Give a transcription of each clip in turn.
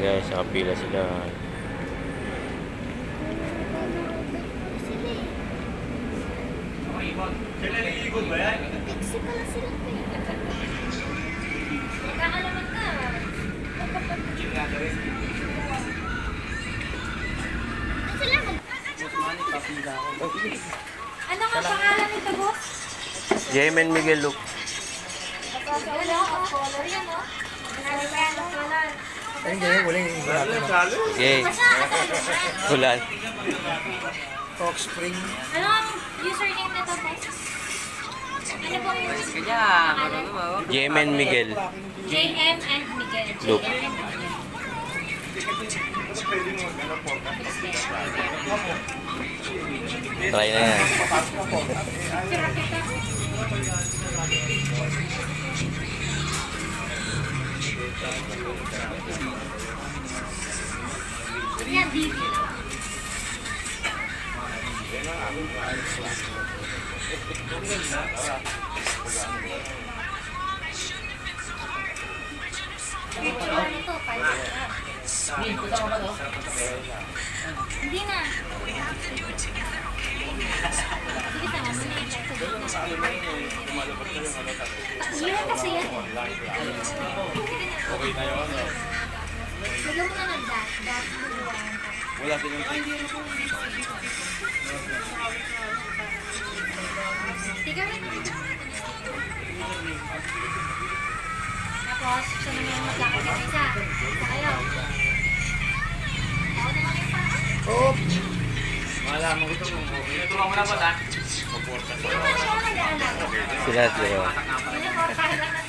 guys, nakapila sila. Taxi pala sila. Magkakalaman ka. Ah, sila mag- Ano nga pangalan nito, boss? Jamin Miguel Luke. Off color yan, oh. Ano ba yan, color? Ay, hindi. Wala yung iba. Yay. Kulan. Talk Spring. Ano ang username nito, boss? Ano pong Kanya, marunong mo. Jamin Miguel. JM and Miguel. Look. JM and Miguel. Try na yan. Hindi na. Iyan kasi yan. Okay na yun. Lagyan mo na ng dash. Dash mo. Wala silang Tiga rin. Tapos, siya naman yung maglakad ka isa. Isa kayo. Ako naman yung parang. Oh, Malaman ko ito. Tulungan mo na ba, ta? Sino ba naman ang nag-aalaga? Sila at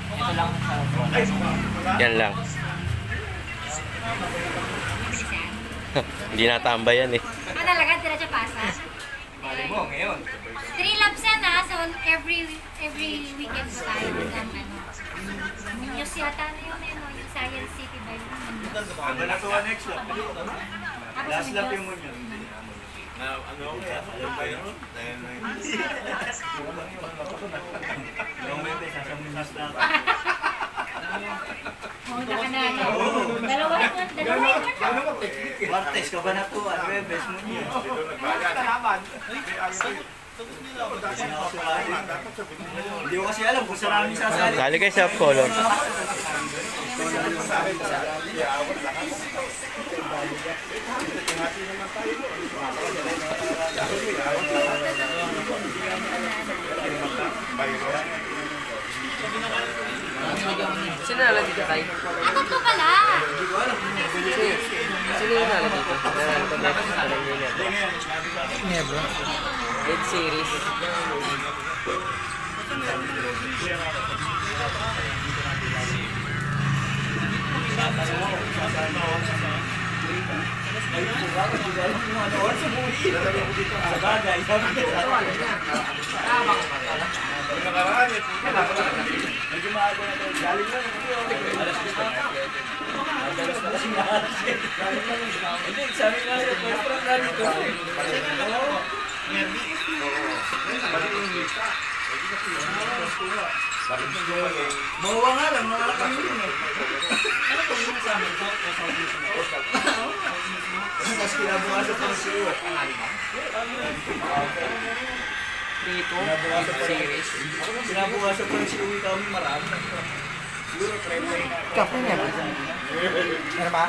Ito lang sa Yan lang. Hindi natambay yan eh. Ah, talaga, diretso pasa. Mali mo, ngayon. Three laps yan ah, so every every weekend ba tayo ng ano. Munyos yata na yun, ano, yung Science City ba yun? Ano na to next lap? Tapos Last lap yung mo yun. Na ano ako kaya? Alam ba yun? Dahil na yun. Yung may may sasamunas na ako. Oh, naka na ano. Dalawa yun, dalawa yun. Martes ka ba na to? Ano yung best mo niya? Hindi ko kasi alam kung saan namin sasali. Sali kayo sa color. Sino nalang dito tayo? Ah, tatlo pala. Sino yung nalang dito? Nalang ko next parang yun yan. Nebra. Red series. Sa bagay, sabi ko. Yung nakaraan eh. Medyo maaga na tayo. Galing lang. Alas dito. Madalas na kasing nakaras eh. Galing lang. Hindi, sabi nga. First round na dito. Oo. Yung lista. Bakit yung eh? Bawa nga lang, mga kami yun eh. Ano kung yung sa amin? Tapos kinabukasan. Dito. Kinabukasan pa Series. Pa si Uwi kami marami. Siguro 30 na. Kape Nebra. Ano ba?